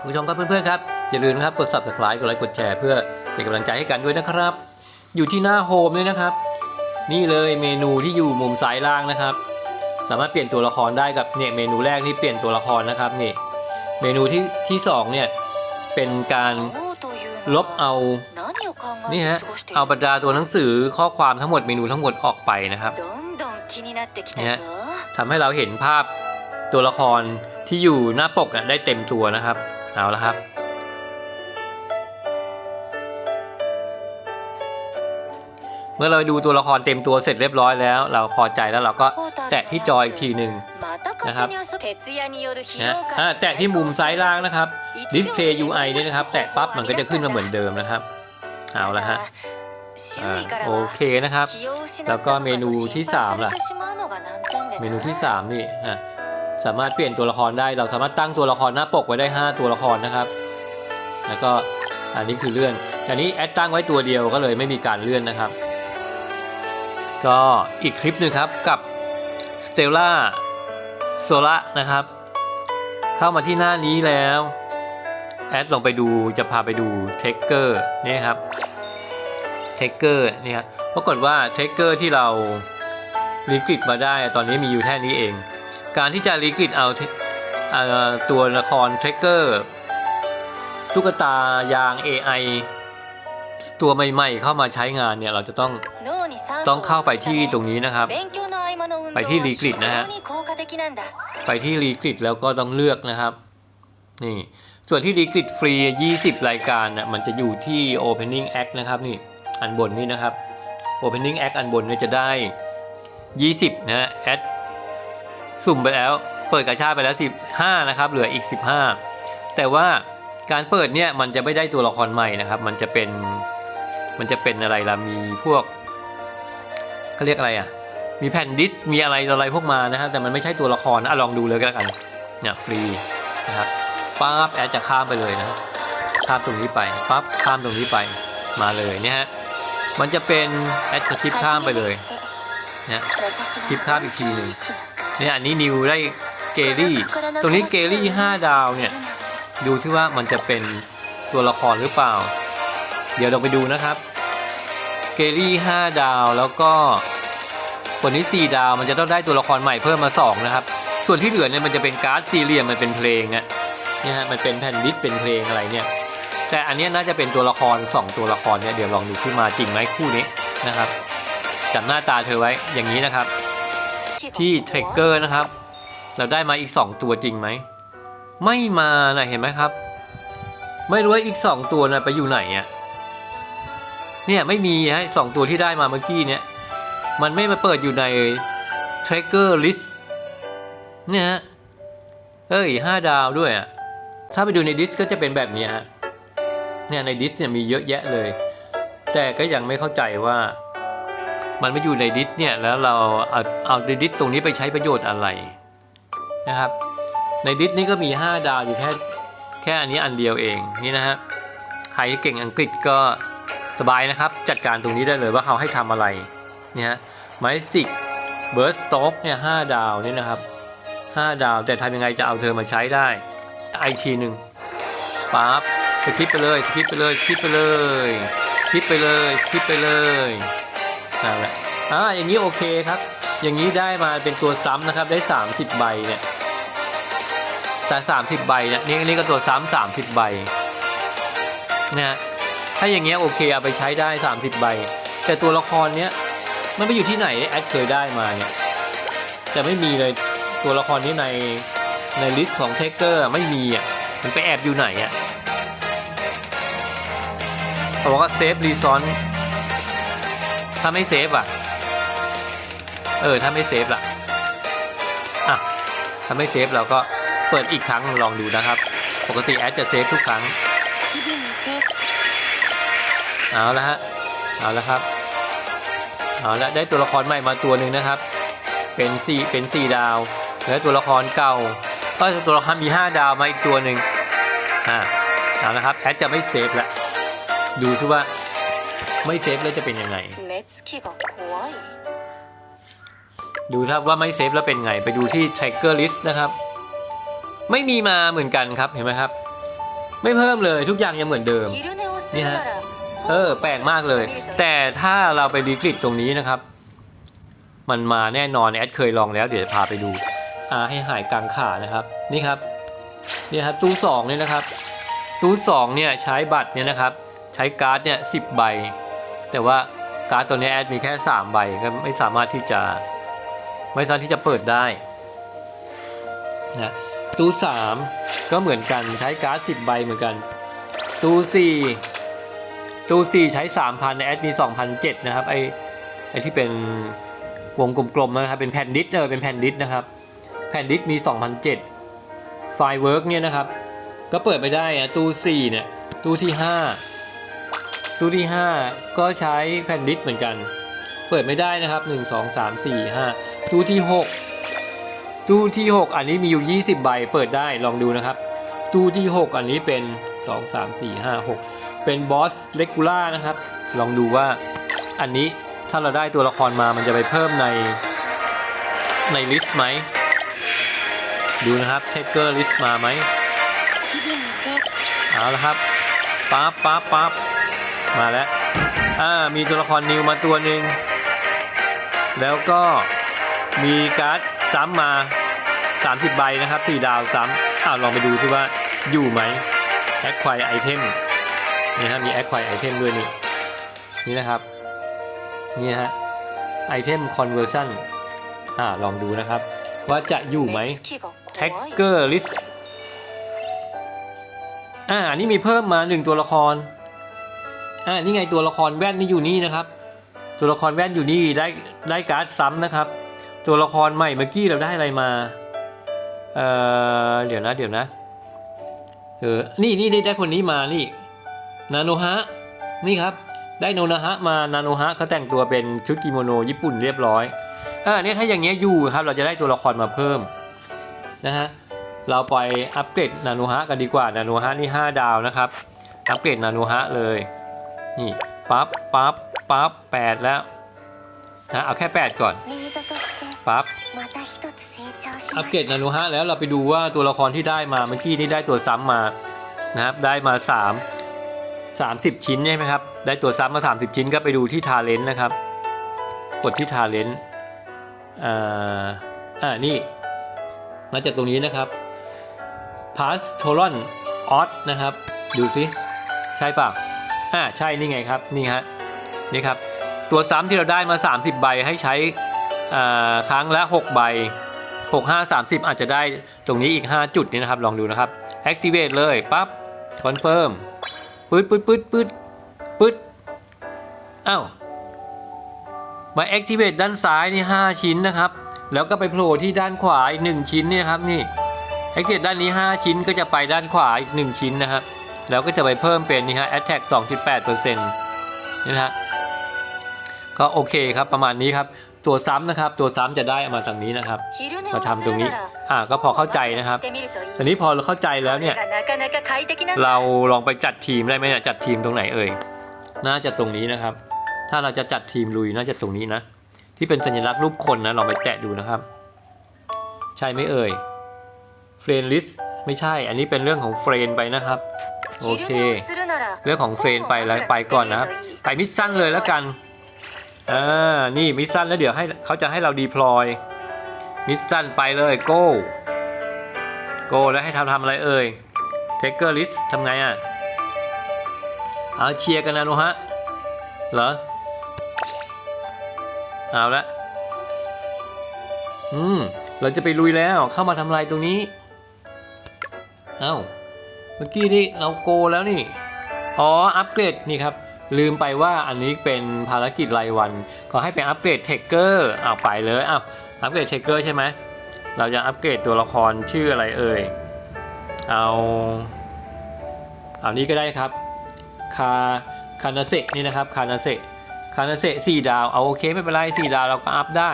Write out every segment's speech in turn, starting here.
คุณผู้ชมครับเพื่อนๆครับอย่าลืมนะครับกด subscribe กดไลค์กดแชร์เพื่อเป็นกำลังใจให้กันด้วยนะครับ อยู่ที่หน้าโฮมเลยนะครับ นี่เลยเมนูที่อยู่มุมซ้ายล่างนะครับ สามารถเปลี่ยนตัวละครได้กับเนี่ยเมนูแรกที่เปลี่ยนตัวละครนะครับนี่เมนูที่ที่สองเนี่ยเป็นการลบเอานี่ฮะเอาบรรดาตัวหนังสือข้อความทั้งหมดเมนูทั้งหมดออกไปนะครับนี่ยทำให้เราเห็นภาพตัวละครที่อยู่หน้าปกน่ะได้เต็มตัวนะครับ เอาละครับ เมื่อเราดูตัวละครเต็มตัวเสร็จเรียบร้อยแล้ว เราพอใจแล้วเราก็แตะที่จออีกทีหนึ่งนะครับนะแตะที่มุมซ้ายล่างนะครับ Display UI นี่นะครับ แตะปั๊บมันก็จะขึ้นมาเหมือนเดิมนะครับ เอาละฮะโอเคนะครับ แล้วก็เมนูที่ 3 ล่ะ เมนูที่ 3 นี่อะ สามารถเปลี่ยนตัวละครได้ เราสามารถตั้งตัวละครหน้าปกไว้ได้ 5 ตัวละครนะครับ แล้วก็อันนี้คือเลื่อนอันนี้แอดตั้งไว้ตัวเดียวก็เลยไม่มีการเลื่อนนะครับ ก็อีกคลิปหนึ่งครับกับ Stella s o l a นะครับ เข้ามาที่หน้านี้แล้วแอดลงไปดูจะพาไปดูเทคเกอร์นี่ครับเทคเกอร์นี่ครับปรากฏว่าเทคเกอร์ที่เรารีกริดมาได้ตอนนี้มีอยู่แค่นี้เอง การที่จะรีกริดเอาตัวละครเทรคเกอร์ตุ๊กตายาง AI ตัวใหม่ๆเข้ามาใช้งานเนี่ย เราจะต้องต้องเข้าไปที่ตรงนี้นะครับ ไปที่รีกริดนะฮะไปที่รีกริดแล้วก็ต้องเลือกนะครับ นี่ ส่วนที่รีกริดฟรี 20 รายการน่ะมันจะอยู่ที่ Opening Act นะครับนี่อันบนนี่นะครับ Opening Act อันบนเนี่ยจะได้ 20 นะฮะแอด สุ่มไปแล้ว เปิดกระชาไปแล้ว 15 นะครับ เหลืออีก 15 แต่ว่าการเปิดเนี่ยมันจะไม่ได้ตัวละครใหม่นะครับ มันจะเป็นมันจะเป็นอะไรล่ะมีพวกเขาเรียกอะไรอะมีแผ่นดิสก์มีอะไรอะไรพวกมานะครับแต่มันไม่ใช่ตัวละครนะอลองดูเลยก็แล้วกันเนี่ยฟรีนะครับปั๊บแอดจะข้ามไปเลยนะข้ามตรงนี้ไปปั๊บข้ามตรงนี้ไปมาเลยเนี่ยฮะมันจะเป็นแอดสกิปข้ามไปเลยนะคลิปข้ามอีกทีหนึ่ง เนี่ยอันนี้นิวได้เกลี่ ตรงนี้เกลี่5ดาวเนี่ย ดูซิว่ามันจะเป็นตัวละครหรือเปล่า เดี๋ยวเราไปดูนะครับ เกลี่5ดาวแล้วก็คนนี้4ดาวมันจะต้องได้ตัวละครใหม่เพิ่มมา2นะครับ ส่วนที่เหลือเนี่ยมันจะเป็นการ์ดสี่เหลี่ยมมันเป็นเพลงอะเนี่ยฮะมันเป็นแผ่นดิสเป็นเพลงอะไรเนี่ย แต่อันนี้น่าจะเป็นตัวละคร 2 ตัวละครเนี่ยเดี๋ยวลองดูที่มาจริงไหมคู่นี้นะครับจำหน้าตาเธอไว้อย่างนี้นะครับ ที่เทรกเกอร์นะครับ เราได้มาอีก 2 ตัวจริงไหม ไม่มานะเห็นไหมครับ ไม่รู้ว่าอีก 2 ตัวนะไปอยู่ไหนอะเนี่ยไม่มีฮะสองตัวที่ได้มาเมื่อกี้เนี่ย มันไม่มาเปิดอยู่ใน tracker list เนี่ยฮะ เอ้ยห้าดาวด้วยอะ ถ้าไปดูในดิสก็จะเป็นแบบนี้ฮะ เนี่ยในดิสเนี่ยมีเยอะแยะเลย แต่ก็ยังไม่เข้าใจว่า มันไม่อยู่ในดิสเนี่ยแล้วเราเอาเอาในดิสตรงนี้ไปใช้ประโยชน์อะไรนะครับ ในดิสนี่ก็มี 5 ดาวอยู่แค่แค่อันนี้อันเดียวเองนี่นะฮะใครเก่งอังกฤษก็สบายนะครับ จัดการตรงนี้ได้เลยว่าเขาให้ทำอะไรเนี่ยฮะไมสิกเบิร์สต็อกเนี่ยห้าดาวนี่นะครับห้าดาวแต่ทำยังไงจะเอาเธอมาใช้ได้ไอทีหนึ่งปั๊บสคิปไปเลยสคิปไปเลยสคิปไปเลยสคิปไปเลยสคิปไปเลย นั่นแหละอ่าอย่างนี้โอเคครับ อย่างนี้ได้มาเป็นตัวซ้ำนะครับได้ 30 ใบเนี่ยแต่ 30 ใบเนี่ยนี่นี่ก็ตัวซ้ำ30 ใบนะฮะถ้าอย่างเงี้ยโอเคเอาไปใช้ได้ 30 ใบ แต่ตัวละครเนี้ยมันไปอยู่ที่ไหนแอดเคยได้มาเนี่ยแต่ไม่มีเลยตัวละครนี้ในในลิสต์ของเทคเกอร์ไม่มีอะมันไปแอบอยู่ไหนอะเขาบอกว่าเซฟรีซอน ถ้าไม่เซฟอะ เออ ถ้าไม่เซฟล่ะ อะ ถ้าไม่เซฟเราก็เปิดอีกครั้งลองดูนะครับ ปกติแอดจะเซฟทุกครั้ง เอาละฮะ เอาละครับ เอาละได้ตัวละครใหม่มาตัวหนึ่งนะครับ เป็นสี่เป็นสี่ดาว แล้วตัวละครเก่า ก็ตัวละครมี5ดาวมาอีกตัวหนึ่งอ่าเอาละครับแอดจะไม่เซฟละ ดูซิว่าไม่เซฟแล้วจะเป็นยังไง ดูครับว่าไม่เซฟแล้วเป็นไง ไปดูที่ tracker list นะครับ ไม่มีมาเหมือนกันครับเห็นไหมครับ ไม่เพิ่มเลยทุกอย่างยังเหมือนเดิมนี่ฮะเออ แปลกมากเลย แต่ถ้าเราไปดีกริดตรงนี้นะครับ มันมาแน่นอนแอดเคยลองแล้ว เดี๋ยวพาไปดูอ่าให้หายกลางขานะครับ นี่ครับนี่ครับตู้สองเนี่ยนะครับ ตู้สองเนี่ยใช้บัตรเนี่ยนะครับ ใช้การ์ดเนี่ยสิบใบ แต่ว่า การ์ดตัวนี้แอดมีแค่สามใบก็ไม่สามารถที่จะไม่สามารถที่จะเปิดได้นะตู้สามก็เหมือนกันใช้การ์ดสิบใบเหมือนกัน ตู้สี่ตู้สี่ใช้สามพันแอดมีสองพันเจ็ดนะครับไอไอที่เป็นวงกลมๆนะครับเป็นแผ่นดิสเออเป็นแผ่นดิสนะครับ แผ่นดิสมี2,007ไฟเวิร์กเนี่ยนะครับ ก็เปิดไปได้อะตู้4เนี่ยตู้ที่ 5 ตู้ที่ 5 ก็ใช้แผ่นดิสเหมือนกัน เปิดไม่ได้นะครับ 1 2 3 4 5 ตู้ที่ 6 ตู้ที่ 6 อันนี้มีอยู่ 20 ใบเปิดได้ลองดูนะครับ ตู้ที่ 6 อันนี้เป็น 2 3 4 5 6 เป็นบอสเลกูล่านะครับ ลองดูว่าอันนี้ถ้าเราได้ตัวละครมามันจะไปเพิ่มในในลิสต์ไหม ดูนะครับเช็คเกอร์ลิสต์มาไหมเอาละครับปั๊บปั๊บปั๊บ มาแล้ว อ่า มีตัวละครนิวมาตัวหนึ่ง แล้วก็มีการ์ดซ้ำมา 30 ใบนะครับ 4 ดาวซ้ำอ้าวลองไปดูที่ว่าอยู่ไหมแอคควายไอเทมนี่ฮะมีแอคควายไอเทมด้วยนี่ นี่นะครับ นี่ฮะไอเทมคอนเวอร์ชันอ่า ลองดูนะครับ ว่าจะอยู่ไหมแท็กเกอร์ลิสอ่าอันนี้มีเพิ่มมาหนึ่งตัวละคร อ่านี่ไงตัวละครแว่นนี่อยู่นี่นะครับ ตัวละครแว่นอยู่นี่ได้ได้การ์ดซ้ำนะครับ ตัวละครใหม่เมื่อกี้เราได้อะไรมาเอ่อเดี๋ยวนะเดี๋ยวนะเออนี่นี่ได้ได้คนนี้มานี่นาโนฮะนี่ครับได้โนนาฮะมานาโนฮะเขาแต่งตัวเป็นชุดกิโมโนญี่ปุ่นเรียบร้อยอ่าเนี่ยถ้าอย่างเงี้ยอยู่ครับเราจะได้ตัวละครมาเพิ่มนะฮะเราไปอัปเกรดนานูฮะกันดีกว่านานูฮะนี่ 5 ดาวนะครับ อัปเกรดนานูฮะเลย นี่ปั๊บปั๊บปั๊บแปดแล้วนะเอาแค่ 8 ก่อนปั๊บอัปเกรดนานูฮะแล้วเราไปดูว่าตัวละครที่ได้มาเมื่อกี้นี่ได้ตัวซ้ำมานะครับได้มา 3 30 ชิ้นใช่ไหมครับ ได้ตัวซ้ำมา 30 ชิ้นก็ไปดูที่ทาเลนต์นะครับ กดที่ทาเลนต์อ่าอ่านี่มาจากตรงนี้นะครับ p a s t o r o n o d นะครับ ดูสิใช่ปล่า อ่าใช่นี่ไงครับนี่ฮะนี่ครับตัวซ้ำที่เราได้มา 30 ใบให้ใช้ครั้งละ 6 ใบ 6 5 30 อาจจะได้ตรงนี้อีก 5 จุดนี่นะครับลองดูนะครับ activate เลยปั๊บ confirm ปื๊ดปื๊ดปื๊ดปื๊ดปื๊ดอ้าวมา activate ด้านซ้ายนี่ 5 ชิ้นนะครับ แล้วก็ไปโผล่ที่ด้านขวาอีก 1 ชิ้นนี่นครับนี่ activate ด้านนี้ 5 ชิ้นก็จะไปด้านขวาอีก 1 ชิ้นนะครับ แล้วก็จะไปเพิ่มเป็นนี่ฮะ attack 2.8%นี่นะฮะก็โอเคครับประมาณนี้ครับ ตัวซ้ำนะครับ ตัวซ้ำจะได้เอามาทางนี้นะครับ มาทำตรงนี้อ่าก็พอเข้าใจนะครับทีนี้พอเราเข้าใจแล้วเนี่ย เราลองไปจัดทีมได้ไหมเนี่ยจัดทีมตรงไหนเอ่ยน่าจะตรงนี้นะครับ ถ้าเราจะจัดทีมลุยน่าจะตรงนี้นะ ที่เป็นสัญลักษณ์รูปคนนะลองไปแตะดูนะครับ ใช่ไหมเอ่ยเฟรนลิสไม่ใช่ อันนี้เป็นเรื่องของเฟรนไปนะครับ โอโอเคเค เรื่องของเฟรนไปแล้วไปก่อนนะครับ ไปมิชชั่นเลยแล้วกันอ่านี่มิชชั่นแล้วเดี๋ยวให้เขาจะให้เราดีพลอยมิชชั่นไปเลย go go แล้วให้ทำทำอะไรเอ่ย taker list ทำไงอะเอาเชียร์กันนะนุฮะเหรอเอาละอืม เราจะไปลุยแล้วเข้ามาทำลายตรงนี้ เอ้าเมื่อกี้นี่เราโกแล้วนี่ อ๋อ อัปเกรดนี่ครับ ลืมไปว่าอันนี้เป็นภารกิจรายวัน ขอให้เป็นอัปเกรดเทคเกอร์อ้าวไปเลยอ้าวอัปเกรดเทคเกอร์ใช่ไหม เราจะอัปเกรดตัวละครชื่ออะไรเอ่ย เอา เอานี้ก็ได้ครับ คา คานาเซนี่นะครับ คานาเซคานาเซสี่ดาว เอาโอเคไม่เป็นไรสี่ดาวเราก็อัพได้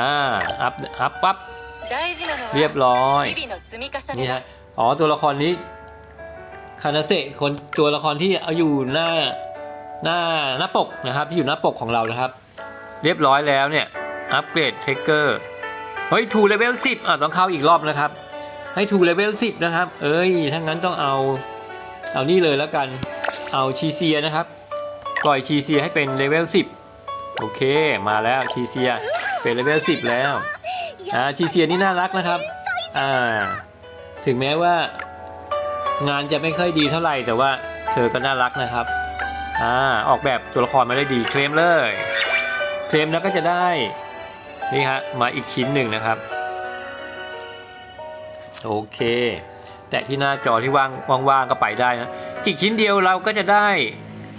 อ่า อัพ อัพปั๊บ เรียบร้อย นี่ฮะ อ๋อตัวละครนี้คานาเซะคนตัวละครที่เอาอยู่หน้าหน้าหน้าปกนะครับที่อยู่หน้าปกของเรานะครับ เรียบร้อยแล้วเนี่ยอัปเกรดเทคเกอร์เฮ้ยทูเลเวล10อะต้องเข้าอีกรอบนะครับ ให้ถูเลเวล10นะครับ เอ้ยถ้างั้นต้องเอาเอานี่เลยแล้วกันเอาชีเซียนะครับ ปล่อยชีเซียให้เป็นเลเวล10โอเคมาแล้วชีเซียเป็นเลเวล10แล้วอ่าชีเซียนี่น่ารักนะครับอ่า ถึงแม้ว่างานจะไม่ค่อยดีเท่าไหร่แต่ว่าเธอก็น่ารักนะครับอ่าออกแบบตัวละครมาได้ดีเคลมเลย เคลมแล้วก็จะได้นี่ฮะมาอีกชิ้นหนึ่งนะครับโอเค แต่ที่หน้าจอที่ว่างว่างๆก็ไปได้นะอีกชิ้นเดียวเราก็จะได้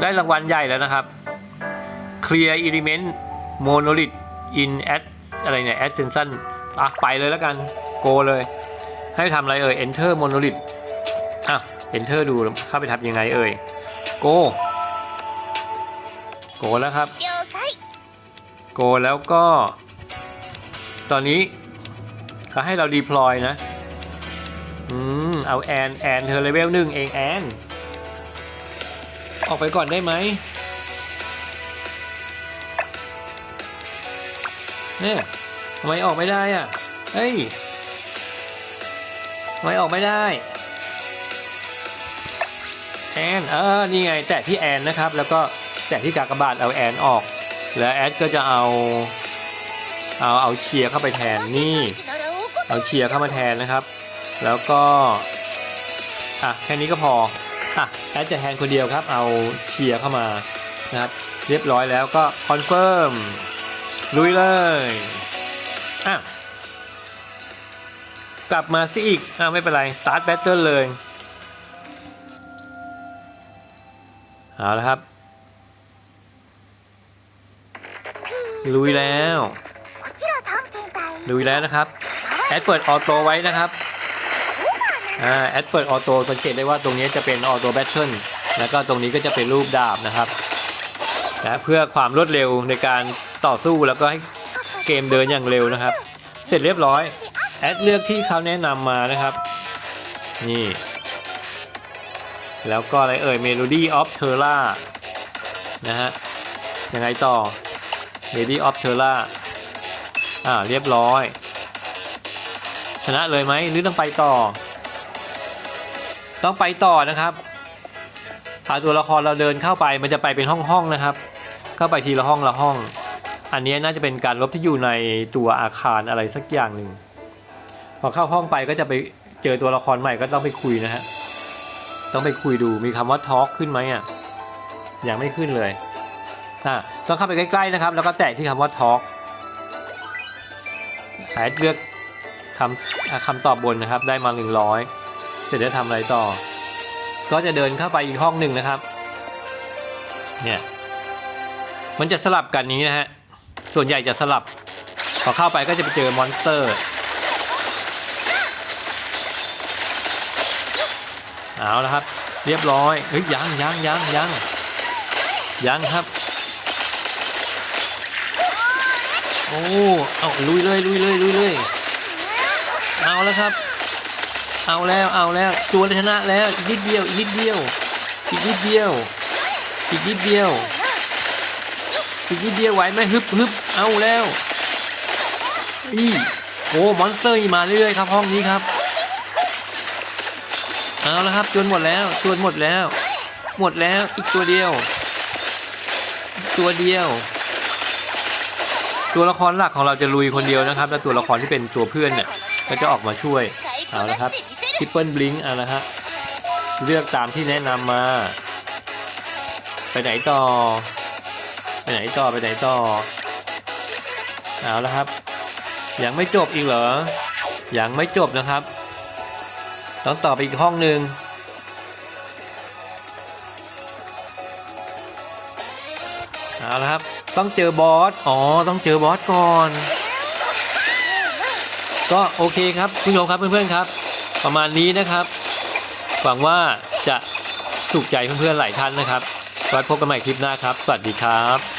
ได้รางวัลใหญ่แล้วนะครับ Clear Element Monolith in Ad อะไรเนี่ย Ascension อะไปเลยแล้วกัน โกเลย ให้ทำอะไรเอ่ย Enter Monolith อะ Enter ดูเข้าไปทำยังไงเอ่ยโกโกแล้วครับ了解โกแล้วก็ ตอนนี้เขาให้เรา deploy นะ อืม เอาแอนแอนเธอเลเวลหนึ่งเองแอนออกไปก่อนได้ไหมเนี่ยทำไมออกไม่ได้อะ เฮ้ย ทำไมออกไม่ได้แอนเออนี่ไง แตะที่แอนนะครับ แล้วก็แตะที่กากบาทเอาแอนออก แล้วแอดก็จะเอาเอาเอาเชียร์เข้าไปแทนนี่ เอาเชียร์เข้ามาแทนนะครับ แล้วก็อะแค่นี้ก็พออะแอดจะแทนคนเดียวครับ เอาเชียร์เข้ามานะครับ เรียบร้อยแล้วก็คอนเฟิร์มลุยเลยอะ กลับมาซิอีกอ่าไม่เป็นไร start battle เลย เอาละครับ ลุยแล้ว ลุยแล้วนะครับ แอดเปิดออโต้ไว้นะครับอ่าแอดเปิดออโต้สังเกตได้ว่าตรงนี้จะเป็นออโต้แบทเทิลแล้วก็ตรงนี้ก็จะเป็นรูปดาบนะครับนะเพื่อความรวดเร็วในการต่อสู้แล้วก็ให้เกมเดินอย่างเร็วนะครับ เสร็จเรียบร้อย แอดเลือกที่เขาแนะนำมานะครับ นี่ แล้วก็อะไรเอ่ย Melody of Terra นะฮะ ยังไงต่อ Melody of Terra อ่า เรียบร้อย ชนะเลยไหมหรือต้องไปต่อ ต้องไปต่อนะครับพาตัวละครเราเดินเข้าไปมันจะไปเป็นห้องๆนะครับ เข้าไปทีละห้องละห้อง อันนี้น่าจะเป็นการลบที่อยู่ในตัวอาคารอะไรสักอย่างหนึ่ง พอเข้าห้องไปก็จะไปเจอตัวละครใหม่ก็ต้องไปคุยนะฮะ ต้องไปคุยดูมีคำว่าทอล์กขึ้นไหมอะยังไม่ขึ้นเลยอะต้องเข้าไปใกล้ๆนะครับ แล้วก็แตะที่คำว่าทอล์กแอดเลือกคำคำตอบบนนะครับ ได้มา100เสร็จแล้วทำอะไรต่อ ก็จะเดินเข้าไปอีกห้องหนึ่งนะครับ เนี่ยมันจะสลับกันนี้นะฮะ ส่วนใหญ่จะสลับ พอเข้าไปก็จะไปเจอมอนสเตอร์ เอาแล้วครับ เรียบร้อยเฮ้ยยังยังยังยังยังครับ โอ้เอาลุยเลยลุยเลยลุยเลยเอาแล้วครับ เอาแล้วเอาแล้วตัวชนะแล้วอีกนิดเดียวอีกนิดเดียวอีกนิดเดียวอีกนิดเดียวอีกนิดเดียวไหวไหมฮึบฮึบเอาแล้วอีโอ้มอนสเตอร์มาเรื่อยๆครับห้องนี้ครับ เอาแล้วครับจวนหมดแล้วจวนหมดแล้ว หมดแล้วอีกตัวเดียว ตัวเดียว ตัวละครหลักของเราจะลุยคนเดียวนะครับ และตัวละครที่เป็นตัวเพื่อนเนี่ยก็จะออกมาช่วยเอาแล้วครับทิปเปิลบลิงเอาละฮะเลือกตามที่แนะนำมา ไปไหนต่อ ไปไหนต่อไปไหนต่อเอาแล้วครับ ยังไม่จบอีกเหรอยังไม่จบนะครับ ต้องต่อไปอีกห้องหนึ่งเอาละครับ ต้องเจอบอส อ๋อ ต้องเจอบอสก่อน ก็โอเคครับคุณผู้ชมครับเพื่อนๆครับ ประมาณนี้นะครับ หวังว่าจะถูกใจเพื่อนๆหลายท่านนะครับไว้พบกันใหม่คลิปหน้าครับ สวัสดีครับ